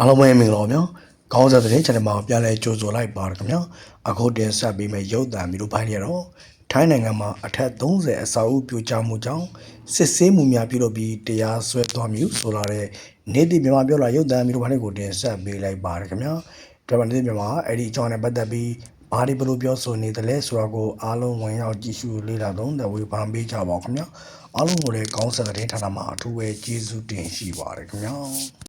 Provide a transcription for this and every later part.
အားလုံးပဲမင်္ဂလာပါဗျာခေါင်းစားတဲ့ channel မှာပြန်လဲကြိုဆိုလိုက်ပါရခင်ဗျာအခုတင်ဆက်ပေးမယ့်ရုပ်သံမျိုးပိုင်းတွေကတော့ထိုင်းနိုင်ငံမှာအထက်30အစာအုပ်ပြိုကျမှုကြောင့်စစ်ဆေးမှုများပြုလုပ်ပြီးတရားစွဲသွားမျိုးဆိုလာတဲ့နေတိမြန်မာပြောလာရုပ်သံမျိုးပိုင်းတွေကိုတင်ဆက်ပေးလိုက်ပါရခင်ဗျာဒါမှနေတိမြန်မာအဲ့ဒီအကြောင်းနဲ့ပတ်သက်ပြီးဘာဒီဘလို့ပြောဆိုနေတယ်လဲဆိုတာကိုအားလုံးဝင်ရောက်ကြည့်ရှုလေ့လာသုံးသပ်ဝေဖန်ပေးကြပါဦးခင်ဗျာအားလုံးကိုလည်းခေါင်းစားတဲ့ဌာနမှာအထူးပဲကျေးဇူးတင်ရှိပါတယ်ခင်ဗျာ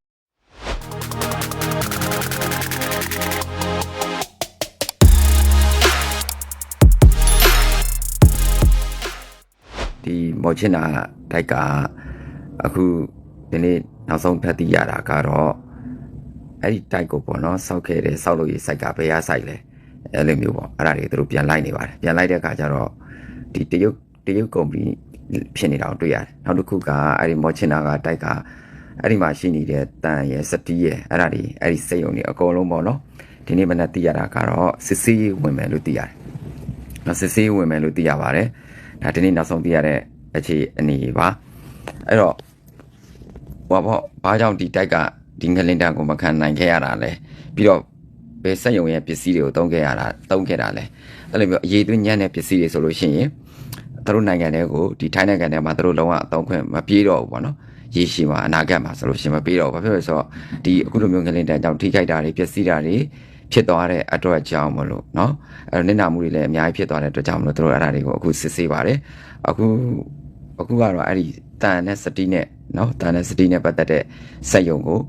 မော်ချင်နာတိုက်ကအခုဒီနေ့နောက်ဆုံးထပ်သိရတာကတော့အဲ့ဒီတိုက်ကိုပေါ့နော်စောက်ခဲ့တဲ့စောက်လို့ရေးစိုက်ကဘယ်ရဆိုင်လဲအဲ့လိုမျိုးပေါ့အဲ့ဒါတွေသူတို့ပြန်လိုက်နေပါတယ်ပြန်လိုက်တဲ့အခါကျတော့ဒီတရုတ်တရုတ်ကုမ္ပဏီဖြစ်နေတာကိုတွေ့ရတယ်နောက်တစ်ခုကအဲ့ဒီမော်ချင်နာကတိုက်ကအဲ့ဒီမှာရှိနေတဲ့တန်ရယ်စတီးရယ်အဲ့ဒါတွေအဲ့ဒီစိတ်ယုံတွေအကုန်လုံးပေါ့နော်ဒီနေ့မနက်သိရတာကတော့စစ်စေးဝင်မယ်လို့သိရတယ်နော်စစ်ဆေးဝင်မယ်လို့သိရပါတယ်ဒါဒီနေ့နောက်ဆုံးသိရတဲ့ အခြေအနေပါအဲ့တော့ဟောပေါ့ဘာကြောင့်ဒီတိုက်ကဒီငလင်တန်ကိုမခံနိုင်ခဲ့ရတာလဲပြီးတော့ဘယ်စက်ယုံရဲ့ပစ္စည်းတွေကိုတုံးခဲ့ရတာတုံးခဲ့တာလဲအဲ့လိုမျိုးအရေးသွင်းညံ့တဲ့ပစ္စည်းတွေဆိုလို့ရှိရင်သူတို့နိုင်ငံတွေကိုဒီထိုင်းနိုင်ငံထဲမှာသူတို့လုံးဝအသုံးခွင့်မပြေတော့ဘူးပေါ့နော်ရေရှည်မှာအနာဂတ်မှာဆိုလို့ရှိရင်မပြေတော့ဘူးဘာဖြစ်လို့လဲဆိုတော့ဒီအခုလိုမျိုးငလင်တန်ကြောင့်ထိခိုက်တာတွေပျက်စီးတာတွေဖြစ်သွားတဲ့အတွက်ကြောင့်မလို့เนาะအဲ့တော့နစ်နာမှုတွေလည်းအများကြီးဖြစ်သွားတဲ့အတွက်ကြောင့်မလို့တို့အဲ့ဒါတွေကိုအခုစစ်ဆေးပါတယ်အခု အခုကတော့အဲ့ဒီတန်နဲ့စတိနဲ့နော်တန်နဲ့စတိနဲ့ပတ်သက်တဲ့စက်ယုံကို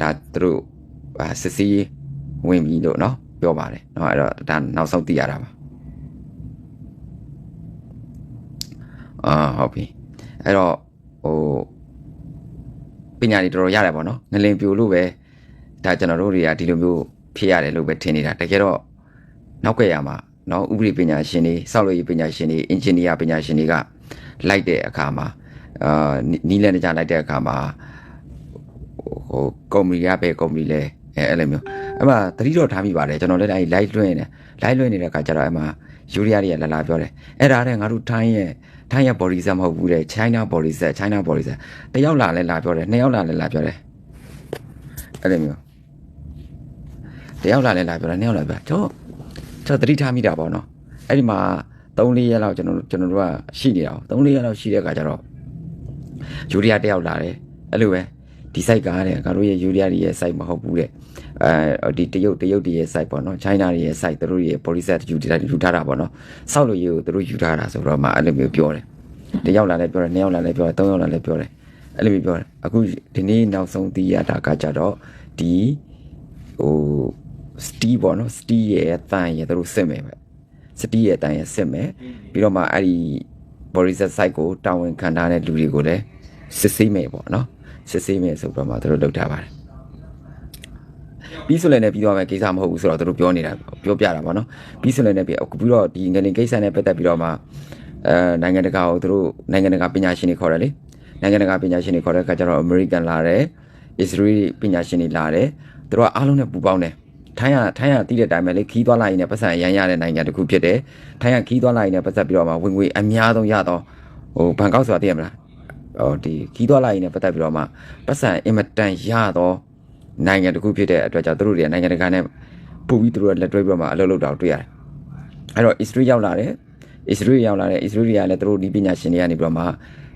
ဒါသူတို့စစ်စီးဝင်ပြီလို့နော်ပြောပါတယ်နော်အဲ့တော့ဒါနောက်ဆုံးသိရတာပါအာဟုတ်ပြီအဲ့တော့ဟိုပညာတွေတော်တော်ရတယ်ပေါ့နော်ငလင်ပြိုလို့ပဲဒါကျွန်တော်တို့တွေကဒီလိုမျိုးဖြစ်ရတယ်လို့ပဲထင်နေတာတကယ်တော့နောက်ွက်ရမှာနော်ဥပဒေပညာရှင်တွေစောက်လို့ရေးပညာရှင်တွေအင်ဂျင်နီယာပညာရှင်တွေက လိုက်တဲ့အခါမှာအာနီးလန်းကြလိုက်တဲ့အခါမှာဟိုကုမ္ပဏီကပဲကုမ္ပဏီလဲအဲအဲ့လိုမျိုးအဲ့မှာသတိတော့ထားမိပါတယ်ကျွန်တော်လည်းအဲ့ live လွှင့်နေ live လွှင့်နေတဲ့အခါကျတော့အဲ့မှာယူရီးယားတွေကလာလာပြောတယ်အဲ့ဒါနဲ့ငါတို့ထိုင်းရဲ့ထိုင်းရဲ့ body set မဟုတ်ဘူးတဲ့ China body set China body set တယောက်လာလဲလာပြောတယ်နှစ်ယောက်လာလဲလာပြောတယ်အဲ့လိုမျိုးတယောက်လာလဲလာပြောတယ်နှစ်ယောက်လာပြောတော့ကျွန်တော်သတိထားမိတာပေါ့နော်အဲ့ဒီမှာ 3-4ရက်လောက်ကျွန်တော်ကျွန်တော်တို့ကရှိနေတာ3-4ရက်လောက်ရှိတဲ့အခါကျတော့ယူရီးယားတယောက်လာတယ်အဲ့လိုပဲဒီ site ကားတဲ့ငါတို့ရဲ့ယူရီးယားရဲ့ site မဟုတ်ဘူးတဲ့အဲဒီတရုတ်တရုတ်တွေရဲ့ site ပေါ့နော် China တွေရဲ့ site သူတို့ရဲ့ body set ယူထားယူထားတာပေါ့နော်စောက်လို့ရေးကိုသူတို့ယူထားတာဆိုတော့မှအဲ့လိုမျိုးပြောတယ်တယောက်လာလဲပြောတယ်နှစ်ယောက်လာလဲပြောတယ်သုံးယောက်လာလဲပြောတယ်အဲ့လိုမျိုးပြောတယ်အခုဒီနေ့နောက်ဆုံးသိရတာကကြတော့ဒီဟိုစတီးပေါ့နော်စတီးရဲ့တန်ရဲ့သူတို့စစ်မယ်ပဲ စတီးရဲ့တန်ရဲ့စစ်မယ်ပြီးတော့မှအဲ့ဒီ body set site ကိုတာဝန်ခံထားတဲ့လူတွေကိုလည်းစစ်ဆေးမယ်ပေါ့နော်စစ်ဆေးမယ်ဆိုတော့မှသူတို့လုပ်ထားပါတယ်ပြီးဆိုလည်းလည်းပြီးသွားမယ်ကိစ္စမဟုတ်ဘူးဆိုတော့သူတို့ပြောနေတာပြောပြတာပေါ့နော်ပြီးဆိုလည်းလည်းပြီးအခုပြီးတော့ဒီငလင်ကိစ္စနဲ့ပတ်သက်ပြီးတော့မှအဲနိုင်ငံတကာကိုသူတို့နိုင်ငံတကာပညာရှင်တွေခေါ်တယ်လေနိုင်ငံတကာပညာရှင်တွေခေါ်တဲ့အခါကျတော့ American လာတယ် Israel ပညာရှင်တွေလာတယ်သူတို့ကအားလုံးနဲ့ပူးပေါင်းတယ် ထိုင်းရထိုင်းရတည်တဲ့အတိုင်းပဲလေခီးသွားလိုက်ရင်လည်းပတ်စံအရန်ရတဲ့နိုင်ငံတစ်ခုဖြစ်တယ်ထိုင်းရခီးသွားလိုက်ရင်လည်းပတ်သက်ပြီးတော့မှဝင်ငွေအများဆုံးရတော့ဟိုဘန်ကောက်ဆိုတာသိရမလားဟိုဒီခီးသွားလိုက်ရင်လည်းပတ်သက်ပြီးတော့မှပတ်စံအင်မတန်ရတော့နိုင်ငံတစ်ခုဖြစ်တဲ့အတွက်ကြောင့်သူတို့တွေကနိုင်ငံတကာနဲ့ပို့ပြီးသူတို့ကလက်တွဲပြီးတော့မှအလုပ်လုပ်တာကိုတွေ့ရတယ်အဲ့တော့ Israel ရောက်လာတယ် Israel ရောက်လာတယ် Israel တွေကလည်းသူတို့ဒီပညာရှင်တွေကနေပြီးတော့မှ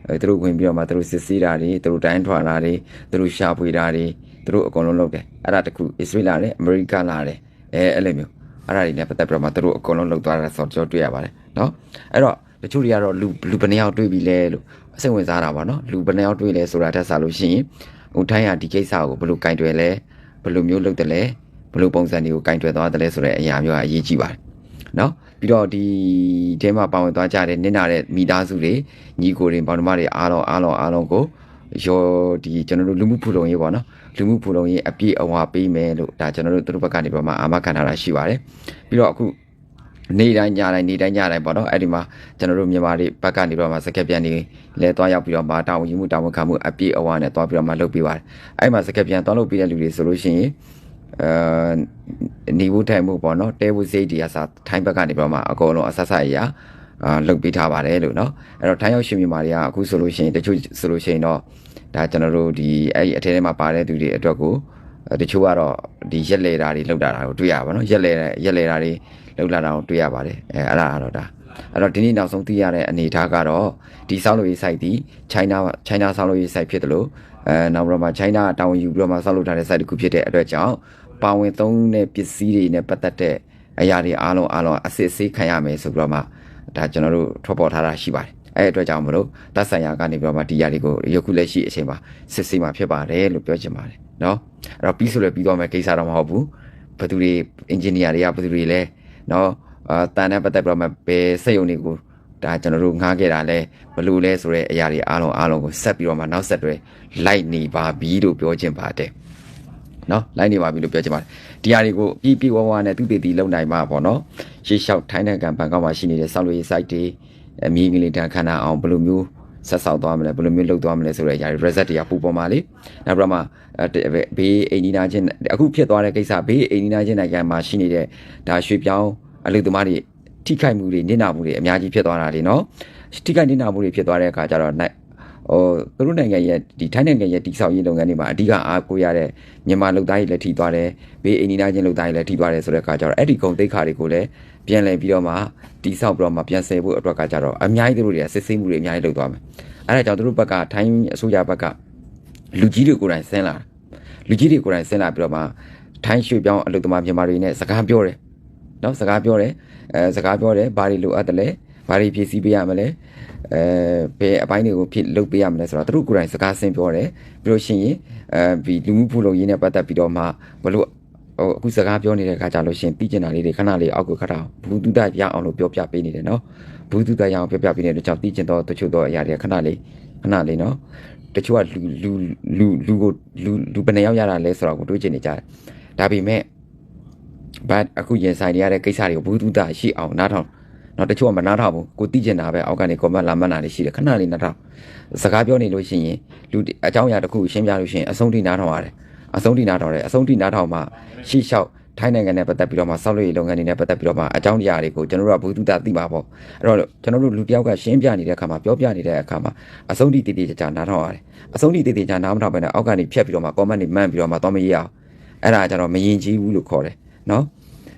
အဲသူတို့ဝင်ပြီးတော့မှသူတို့စစ်ဆေးတာတွေသူတို့တိုင်းထွာတာတွေသူတို့ရှာဖွေတာတွေ သူတို့အကုန်လုံးလုပ်တယ်အဲ့ဒါတခု Israel လာတယ် America လာတယ်အဲအဲ့လိုမျိုးအဲ့ဒါတွေနဲ့ပတ်သက်ပြီးတော့မှသူတို့အကုန်လုံးလုပ်သွားတာဆိုတော့တွေ့ရပါတယ်เนาะအဲ့တော့တချို့တွေကတော့လူလူဘယ်နှယောက်တွေ့ပြီလဲလို့စိတ်ဝင်စားတာပါเนาะလူဘယ်နှယောက်တွေ့လဲဆိုတာတက်စားလို့ရှိရင်ဟိုတိုင်းဟာဒီကိစ္စကိုဘယ်လိုကင်တွယ်လဲဘယ်လိုမျိုးလုပ်တယ်လဲဘယ်လိုပုံစံတွေကိုကင်တွယ်သွားတယ်လဲဆိုတဲ့အရာမျိုးကအရေးကြီးပါတယ်เนาะပြီးတော့ဒီထဲမှာပါဝင်သွားကြတဲ့နင့်နာတဲ့မိသားစုတွေညီကိုတွေပေါင်တမတွေအားလုံးအားလုံးအားလုံးကို ရောဒီကျွန်တော်တို့လူမှုဖူလုံရေးပေါ့နော်လူမှုဖူလုံရေးအပြည့်အဝပေးမယ်လို့ဒါကျွန်တော်တို့သူတို့ဘက်ကနေပြမှာအာမခံထားတာရှိပါတယ်ပြီးတော့အခုနေ့တိုင်းညတိုင်းနေ့တိုင်းညတိုင်းပေါ့နော်အဲ့ဒီမှာကျွန်တော်တို့မြန်မာတွေဘက်ကနေပြမှာစကက်ပြန်နေလဲသွားရောက်ပြီးတော့မှာတာဝန်ယူမှုတာဝန်ခံမှုအပြည့်အဝနဲ့သွားပြီးတော့မှလုပ်ပေးပါတယ်အဲ့မှာစကက်ပြန်သွားလုပ်ပေးတဲ့လူတွေဆိုလို့ရှိရင်အဲနေဖို့ထိုင်ဖို့ပေါ့နော်တဲဖို့စိတ်တွေအစားထိုင်းဘက်ကနေပြတော့မှအကုန်လုံးအဆက်ဆက်အရာ အာလုပ်ပေးထားပါတယ်လို့เนาะအဲ့တော့ထိုင်းရောက်ရှင်မြန်မာတွေကအခုဆိုလို့ရှိရင်တချို့ဆိုလို့ရှိရင်တော့ဒါကျွန်တော်တို့ဒီအဲ့ဒီအထဲထဲမှာပါတဲ့သူတွေအတွက်ကို အဲတချို့ကတော့ဒီရက်လေတာတွေလောက်တာကိုတွေ့ရပါတော့ရက်လေရက်လေတာတွေလောက်လာတာကိုတွေ့ရပါတယ်အဲအဲ့ဒါကတော့ဒါအဲ့တော့ဒီနေ့နောက်ဆုံးသိရတဲ့အနေအထားကတော့ဒီဆောက်လုပ်ရေး site ဒီ China China ဆောက်လုပ်ရေး site ဖြစ်တယ်လို့အဲနောက်ပြီးတော့မှ China တာဝန်ယူပြီးတော့မှဆောက်လုပ်ထားတဲ့ site တစ်ခုဖြစ်တဲ့အတွက်ကြောင့်ပါဝင်သုံးတဲ့ပစ္စည်းတွေနဲ့ပတ်သက်တဲ့အရာတွေအားလုံးအားလုံးအစစ်အဆေးခံရမယ်ဆိုပြီးတော့မှ ဒါကျွန်တော်တို့ထွက်ပေါ်ထားတာရှိပါတယ်အဲ့အတွက်ကြောင့်မလို့တပ်ဆိုင်ရာကနေပြီးတော့မှဒီຢာတွေကိုယခုလက်ရှိအချိန်မှာစစ်ဆေးမှာဖြစ်ပါတယ်လို့ပြောချင်ပါတယ်เนาะအဲ့တော့ပြီးဆိုလည်းပြီးတော့မယ်ကိစ္စတော့မဟုတ်ဘူးဘယ်သူတွေ engineer တွေကဘယ်သူတွေလဲเนาะအာတန်နဲ့ပတ်သက်ပြီးတော့မှဘယ်စက်ရုံတွေကိုဒါကျွန်တော်တို့ငှားခဲ့တာလဲဘယ်လိုလဲဆိုတဲ့အရာတွေအားလုံးအားလုံးကိုဆက်ပြီးတော့မှနောက်ဆက်တွဲလိုက်နေပါပြီလို့ပြောချင်ပါတယ် နော်လိုက်နေပါပြီလို့ပြောချင်ပါတယ်ဒီဟာတွေကိုပြီးပြီးဝဝနဲ့သူတည်တည်လုံနိုင်မှာပေါ့နော်ရှေ့လျှောက်ထိုင်းနိုင်ငံဘန်ကောက်မှာရှိနေတဲ့ဆောက်လုပ်ရေး site တွေအမီငလီတန်ခန္ဓာအောင်ဘယ်လိုမျိုးဆက်ဆောက်သွားမလဲဘယ်လိုမျိုးလုပ်သွားမလဲဆိုတဲ့အရာတွေ result တွေကပူပေါ်မှာလေနောက်ပြီးတော့မှဘေးအိန္ဒိနာချင်းအခုဖြစ်သွားတဲ့ကိစ္စဘေးအိန္ဒိနာချင်းနိုင်ငံမှာရှိနေတဲ့ဒါရွှေပြောင်းအလုပ်သမားတွေထိခိုက်မှုတွေနစ်နာမှုတွေအများကြီးဖြစ်သွားတာလေနော်ထိခိုက်နစ်နာမှုတွေဖြစ်သွားတဲ့အခါကျတော့ ဟိုသူတို့နိုင်ငံရဲ့ဒီထိုင်းနိုင်ငံရဲ့တိဆောက်ရေးလုပ်ငန်းတွေမှာအဓိကအားကိုးရတဲ့မြန်မာလုပ်သားတွေလည်းထိသွားတယ်ဘေးအိန္ဒိနာချင်းလုပ်သားတွေလည်းထိသွားတယ်ဆိုတဲ့အခါကျတော့အဲ့ဒီကုန်သိက္ခာတွေကိုလည်းပြန်လည်ပြီးတော့မှတိဆောက်ပြီးတော့မှပြန်ဆယ်ဖို့အတွက်ကကြတော့အများကြီးသူတို့တွေကစစ်ဆေးမှုတွေအများကြီးလုပ်သွားမယ်အဲ့ဒါကြောင့်သူတို့ဘက်ကထိုင်းအစိုးရဘက်ကလူကြီးတွေကိုယ်တိုင်ဆင်းလာလူကြီးတွေကိုယ်တိုင်ဆင်းလာပြီးတော့မှထိုင်းရွှေပြောင်းအလုပ်သမားမြန်မာတွေနဲ့စကားပြောတယ်နော်စကားပြောတယ်အဲစကားပြောတယ်ဘာတွေလိုအပ်တယ်လဲ ဘာတွေဖြည့်ဆည်းပေးရမလဲအဲဘယ်အပိုင်းတွေကိုဖြစ်လုပ်ပေးရမလဲဆိုတော့သူတို့ကိုယ်တိုင်စကားဆင်းပြောတယ်ပြီးလို့ရှိရင်အဲဒီလူမှုဖူလုံရေးနဲ့ပတ်သက်ပြီးတော့မှဘလို့ဟိုအခုစကားပြောနေတဲ့ခါကြလို့ရှင်သိကျင်တာလေးတွေခဏလေးအောက်ကိုခတ်အောင်ဘူးတုဒရအောင်လို့ပြောပြပေးနေတယ်နော်ဘူးတုဒရအောင်ပြောပြပေးနေတဲ့ကြောင့်သိကျင်တော့တချို့တော့အရာတွေခဏလေးခဏလေးနော်တချို့ကလူလူလူလူကိုလူလူဘယ်နှယောက်ရတာလဲဆိုတော့ကိုတွေးချင်နေကြတယ်ဒါပေမဲ့ဘတ်အခုရင်ဆိုင်နေရတဲ့ကိစ္စတွေကိုဘူးတုဒရှိအောင်နားထောင် နော်တချို့ကမနားထောင်ဘူးကိုသိကျင်တာပဲအောက်ကနေ comment လာမှတ်တာတွေရှိတယ်ခဏလေးနားထောင်စကားပြောနေလို့ရှိရင်လူအကြောင်းအရာတစ်ခုရှင်းပြလို့ရှိရင်အဆုံးထိနားထောင်ရတယ်အဆုံးထိနားထောင်တယ်အဆုံးထိနားထောင်မှရှေ့လျှောက်ထိုင်းနိုင်ငံနဲ့ပတ်သက်ပြီးတော့မှဆောက်လုပ်ရေးလုပ်ငန်းတွေနဲ့ပတ်သက်ပြီးတော့မှအကြောင်းတရားတွေကိုကျွန်တော်တို့ကဘူးတုဒသိမှာပေါ့အဲ့တော့ကျွန်တော်တို့လူတယောက်ကရှင်းပြနေတဲ့အခါမှာပြောပြနေတဲ့အခါမှာအဆုံးထိတည်တည်ကြကြနားထောင်ရတယ်အဆုံးထိတည်တည်ကြနားမထောင်ဘဲနဲ့အောက်ကနေဖြတ်ပြီးတော့မှ comment တွေမှန်းပြီးတော့မှသွားမရအောင်အဲ့ဒါကြတော့မရင်ကြီးဘူးလို့ခေါ်တယ်နော်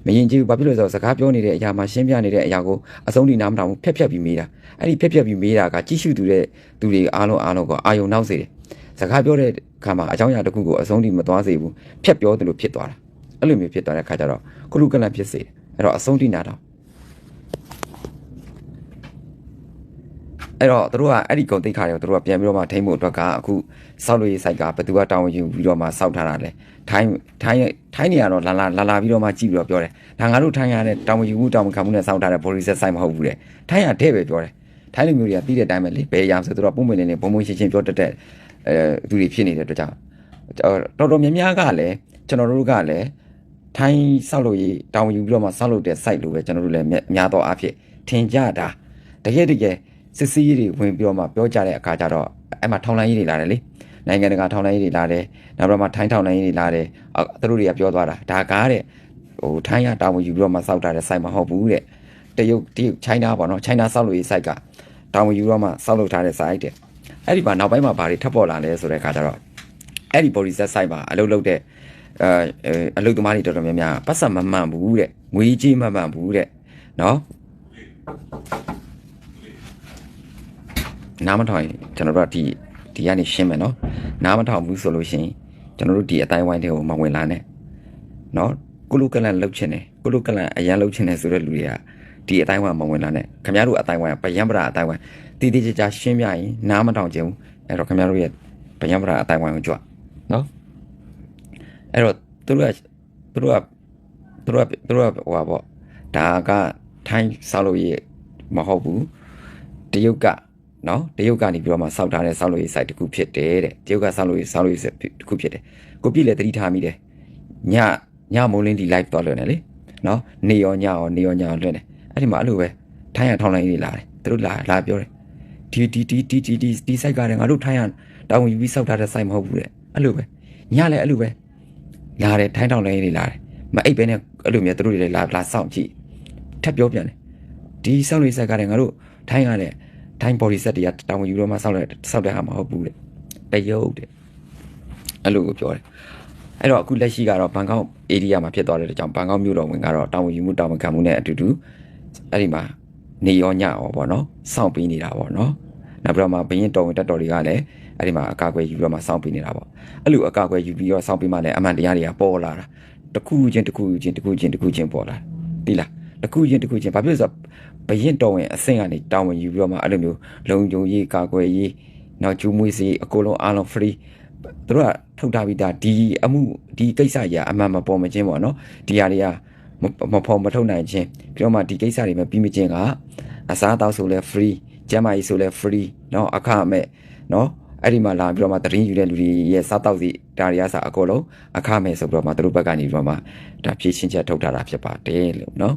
မရင်ကြီးဘူးဘာဖြစ်လို့လဲဆိုတော့စကားပြောနေတဲ့အရာမှာရှင်းပြနေတဲ့အရာကိုအဆုံးထိနားမထောင်ဘူးဖြတ်ဖြတ်ပြီးမေးတာအဲ့ဒီဖြတ်ဖြတ်ပြီးမေးတာကကြည့်ရှုသူတဲ့သူတွေအားလုံးအားလုံးကအာယုံနောက်စေတယ်စကားပြောတဲ့အခါမှာအကြောင်းအရာတစ်ခုကိုအဆုံးထိမသွားစေဘူးဖြတ်ပြောတယ်လို့ဖြစ်သွားတာအဲ့လိုမျိုးဖြစ်သွားတဲ့အခါကျတော့ကုလူကလန်ဖြစ်စေတယ်အဲ့တော့အဆုံးထိနာတော့ အဲ့တော့တို့ကအဲ့ဒီကုန်တိတ်ခါတွေကိုတို့ကပြန်ပြီးတော့မှထိမ့်ဖို့အတွက်ကအခုစောက်လို့ရေး site ကဘယ်သူကတောင်းယူပြီးတော့မှစောက်ထားတာလဲထိုင်းထိုင်းထိုင်းနေရတော့လာလာလာလာပြီးတော့မှကြည့်ပြီးတော့ပြောတယ်ဒါငါတို့ထိုင်းရတဲ့တောင်းယူမှုတောင်းခံမှုနဲ့စောက်ထားတဲ့ body set site မဟုတ်ဘူးလေထိုင်းရတဲ့ပဲပြောတယ်ထိုင်းလူမျိုးတွေကပြီးတဲ့အတိုင်းပဲလေဘယ်အရာဆိုတို့ကပုံမှန်နေနေဘုံဘုံရှင်းရှင်းပြောတတ်တဲ့အဲသူတွေဖြစ်နေတဲ့အတွက်ကြောင့်တော်တော်များများကလည်းကျွန်တော်တို့ကလည်းထိုင်းဆောက်လို့ရေးတောင်းယူပြီးတော့မှဆောက်လို့တဲ့ site လိုပဲကျွန်တော်တို့လည်းများတော့အဖြစ်ထင်ကြတာတကယ်တကယ် စစ်စည်းရေးတွေဝင်ပြီးတော့မှပြောကြတဲ့အခါကျတော့အဲ့မှာထောင်လိုင်းရေးတွေလာတယ်လေနိုင်ငံတကာထောင်လိုင်းရေးတွေလာတယ်နောက်ပြီးတော့မှထိုင်းထောင်လိုင်းရေးတွေလာတယ်သူတို့တွေကပြောသွားတာဒါကားတဲ့ဟိုထိုင်းရတာဝန်ယူပြီးတော့မှစောက်ထားတဲ့ site မဟုတ်ဘူးတဲ့တရုတ်တရုတ် China ပေါ့နော် China စောက်လို့ရေး site ကတာဝန်ယူတော့မှစောက်လုပ်ထားတဲ့ site တဲ့အဲ့ဒီမှာနောက်ပိုင်းမှာဘာတွေထပ်ပေါ်လာလဲဆိုတဲ့အခါကျတော့အဲ့ဒီ body set site မှာအလုပ်လုပ်တဲ့အဲအလုပ်သမားတွေတော်တော်များများပတ်စံမမှန်ဘူးတဲ့ငွေကြီးမမှန်ဘူးတဲ့နော် နားမထောင်ရင်ကျွန်တော်တို့ကဒီဒီကနေရှင်းမယ်နော်နားမထောင်ဘူးဆိုလို့ရှိရင်ကျွန်တော်တို့ဒီအတိုင်းဝိုင်းတွေကိုမဝင်လာနဲ့နော်ကုလုကလန်လှုပ်ချင်တယ်ကုလုကလန်အရန်လှုပ်ချင်တယ်ဆိုတဲ့လူတွေကဒီအတိုင်းဝိုင်းမဝင်လာနဲ့ခင်ဗျားတို့အတိုင်းဝိုင်းပယံပရာအတိုင်းဝိုင်းတည်တည်ကြကြရှင်းပြရင်နားမထောင်ချင်ဘူးအဲ့တော့ခင်ဗျားတို့ရဲ့ပယံပရာအတိုင်းဝိုင်းကိုကြွနော်အဲ့တော့သူတို့ကသူတို့ကသူတို့ကသူတို့ကဟိုပါပေါ့ဒါကထိုင်းဆောက်လို့ရမဟုတ်ဘူးတရုတ်က နော်တရုတ်ကနေပြီးတော့မှစောက်ထားတဲ့စောက်လို့ရေး site တစ်ခုဖြစ်တယ်တဲ့တရုတ်ကစောက်လို့ရေးစောက်လို့ရေး site တစ်ခုဖြစ်တယ်ကိုပြည့်လည်းတတိထားမိတယ်ညညမိုးလင်းဒီ live တော့လွယ်နေလေနော်နေရောညရောနေရောညရောလွယ်နေအဲ့ဒီမှာအဲ့လိုပဲထိုင်းရထောင်းလိုက်နေလာတယ်သူတို့လာလာပြောတယ်ဒီဒီဒီဒီဒီဒီဒီ site ကလည်းငါတို့ထိုင်းရတောင်းယူပြီးစောက်ထားတဲ့ site မဟုတ်ဘူးတဲ့အဲ့လိုပဲညလည်းအဲ့လိုပဲလာတယ်ထိုင်းထောင်းလိုက်နေလာတယ်မအိပ်ပဲနဲ့အဲ့လိုမျိုးသူတို့တွေလည်းလာလာစောင့်ကြည့်ထပ်ပြောပြန်တယ်ဒီစောက်လို့ site ကလည်းငါတို့ထိုင်းရတဲ့ထို င်း body set တွေကတောင်ယူတော့မှစောက်လိုက်စောက်တဲ့ဟာမဟုတ်ဘူးတဲ့တရုတ်တဲ့အဲ့လိုကိုပြောတယ်အဲ့တော့အခုလက်ရှိကတော့ဘန်ကောက် area မှာဖြစ်သွားတဲ့ကြောင့်ဘန်ကောက်မြို့တော်ဝင်ကတော့တာဝန်ယူမှုတာဝန်ခံမှုနဲ့အတူတူအဲ့ဒီမှာနေရောညရောပေါ့နော်စောင့်ပေးနေတာပေါ့နော်နောက်ပြီးတော့မှဘရင်တော်ဝင်တက်တော်တွေကလည်းအဲ့ဒီမှာအကာအကွယ်ယူပြီးတော့မှစောင့်ပေးနေတာပေါ့အဲ့လိုအကာအကွယ်ယူပြီးတော့စောင့်ပေးမှလည်းအမှန်တရားတွေကပေါ်လာတာတစ်ခုချင်းတစ်ခုချင်းတစ်ခုချင်းတစ်ခုချင်းပေါ်လာတိလား တစ်ခုချင်းတစ်ခုချင်းဘာဖြစ်လို့ဆိုတော့ဘရင်တော်ဝင်အဆင့်ကနေတောင်းဝင်ယူပြီးတော့မှအဲ့လိုမျိုးလုံခြုံရေးကာကွယ်ရေးနောက်ကျူးမွေးစေအကုန်လုံးအားလုံး free သူတို့ကထုတ်ထားပြီးသားဒီအမှုဒီကိစ္စကြီးအမှန်မပေါ်မချင်းပေါ့နော်ဒီဟာတွေကမဖော်မထုတ်နိုင်ခြင်းပြီးတော့မှဒီကိစ္စတွေမပြီးမချင်းကအစားအသောက်ဆိုလဲ free ကျန်းမာရေးဆိုလဲ free နော်အခမဲ့နော်အဲ့ဒီမှာလာပြီးတော့မှတရင်ယူတဲ့လူတွေရဲ့စားတောက်စီဒါတွေကစအကုန်လုံးအခမဲ့ဆိုပြီးတော့မှသူတို့ဘက်ကနေပြီးတော့မှဒါဖြည့်ရှင်းချက်ထုတ်ထားတာဖြစ်ပါတယ်လို့နော်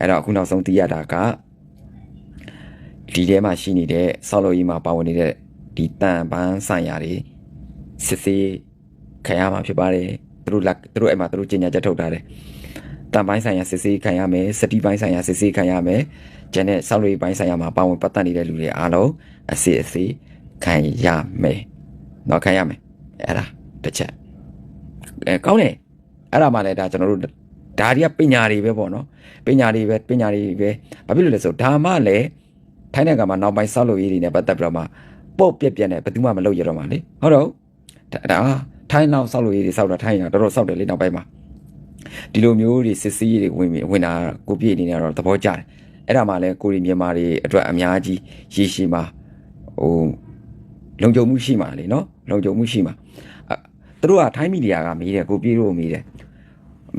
အဲ့တော့အခုနောက်ဆုံးသိရတာကဒီထဲမှာရှိနေတဲ့ဆောက်လုပ်ရေးမှာပါဝင်နေတဲ့ဒီတန်ပန်းဆိုင်ရာတွေစစ်စေးခံရမှာဖြစ်ပါတယ်သူတို့လက်သူတို့အဲ့မှာသူတို့ကြီးညာချက်ထုတ်ထားတယ်တန်ပိုင်းဆိုင်ရာစစ်စေးခံရမယ်စတိပိုင်းဆိုင်ရာစစ်စေးခံရမယ်ကျန်တဲ့ဆောက်လုပ်ရေးပိုင်းဆိုင်ရာမှာပါဝင်ပတ်သက်နေတဲ့လူတွေအားလုံးအစစ်အစေးခံရမယ်တော့ခံရမယ်အဲ့ဒါတစ်ချက်အဲကောင်းတယ်အဲ့ဒါမှလည်းဒါကျွန်တော်တို့ ဒါတွေကပညာတွေပဲပေါ့နော်ပညာတွေပဲပညာတွေပဲဘာဖြစ်လို့လဲဆိုဒါမှလည်းထိုင်းနိုင်ငံမှာနောက်ပိုင်းဆောက်လုပ်ရေးတွေနဲ့ပတ်သက်ပြီးတော့မှပေါ့ပြက်ပြက်နဲ့ဘယ်သူမှမလုပ်ရတော့မှလေဟုတ်တော့ဒါဒါထိုင်းနောက်ဆောက်လို့ရေးတွေဆောက်တာထိုင်းရတော်တော်ဆောက်တယ်လေနောက်ပိုင်းမှာဒီလိုမျိုးတွေစစ်စည်းရေးတွေဝင်ပြီးဝင်တာကိုပြည့်အနေနဲ့တော့သဘောကျတယ်အဲ့ဒါမှလည်းကိုရီမြန်မာတွေအတွက်အများကြီးရေရှည်မှာဟိုလုံခြုံမှုရှိမှာလေနော်လုံခြုံမှုရှိမှာအဲသူတို့ကထိုင်းမီဒီယာကမေးတယ်ကိုပြေတို့မေးတယ်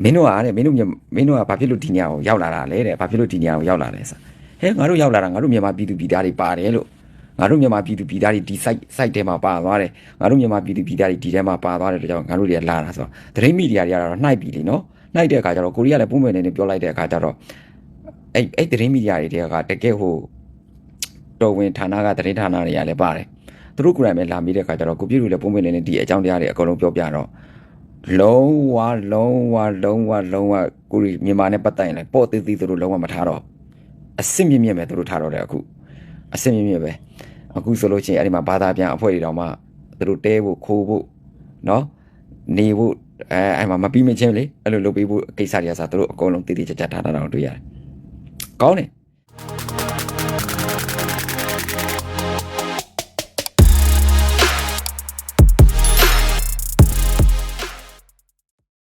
မင်းတို့ကတဲ့မင်းတို့မြန်မာမင်းတို့ကဘာဖြစ်လို့ဒီညကိုရောက်လာတာလဲတဲ့ဘာဖြစ်လို့ဒီညကိုရောက်လာလဲဆိုဟဲငါတို့ရောက်လာတာငါတို့မြန်မာပြည်သူပြည်သားတွေပါတယ်လို့ငါတို့မြန်မာပြည်သူပြည်သားတွေဒီ site site ထဲမှာပါသွားတယ်ငါတို့မြန်မာပြည်သူပြည်သားတွေဒီထဲမှာပါသွားတယ်တကြောင်ငါတို့တွေကလာတာဆိုတော့သတင်းမီဒီယာတွေကတော့နှိုက်ပြီလीနော်နှိုက်တဲ့အခါကျတော့ကိုရီးယားလည်းပုံမှန်နေနေပြောလိုက်တဲ့အခါကျတော့အဲ့အဲ့သတင်းမီဒီယာတွေတွေကတကယ်ဟိုတော်ဝင်ဌာနကသတင်းဌာနတွေကလည်းပါတယ်သူတို့ကိုယ်တိုင်ပဲလာမိတဲ့အခါကျတော့ကိုပြည့်လူလည်းပုံမှန်နေနေဒီအကြောင်းတရားတွေအကုန်လုံးပြောပြတော့ လုံးဝလုံးဝလုံးဝလုံးဝကိုရီမြန်မာနဲ့ပတ်သက်ရင်လည်းပေါ့သေးသေးသူတို့လုံးဝမထားတော့အစစ်မြင့်မြင့်ပဲသူတို့ထားတော့တယ်အခုအစစ်မြင့်မြင့်ပဲအခုဆိုလို့ချင်းအဲ့ဒီမှာဘာသာပြန်အဖွဲ့တွေတောင်မှသူတို့တဲဖို့ခိုးဖို့နော်နေဖို့အဲအဲ့မှာမပြီးမချင်းလေအဲ့လိုလုပ်ပေးဖို့ကိစ္စတွေကစားသူတို့အကုန်လုံးတည်တည်ကြကြထားတာတော့တွေ့ရတယ်ကောင်းတယ်